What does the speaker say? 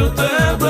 o tempo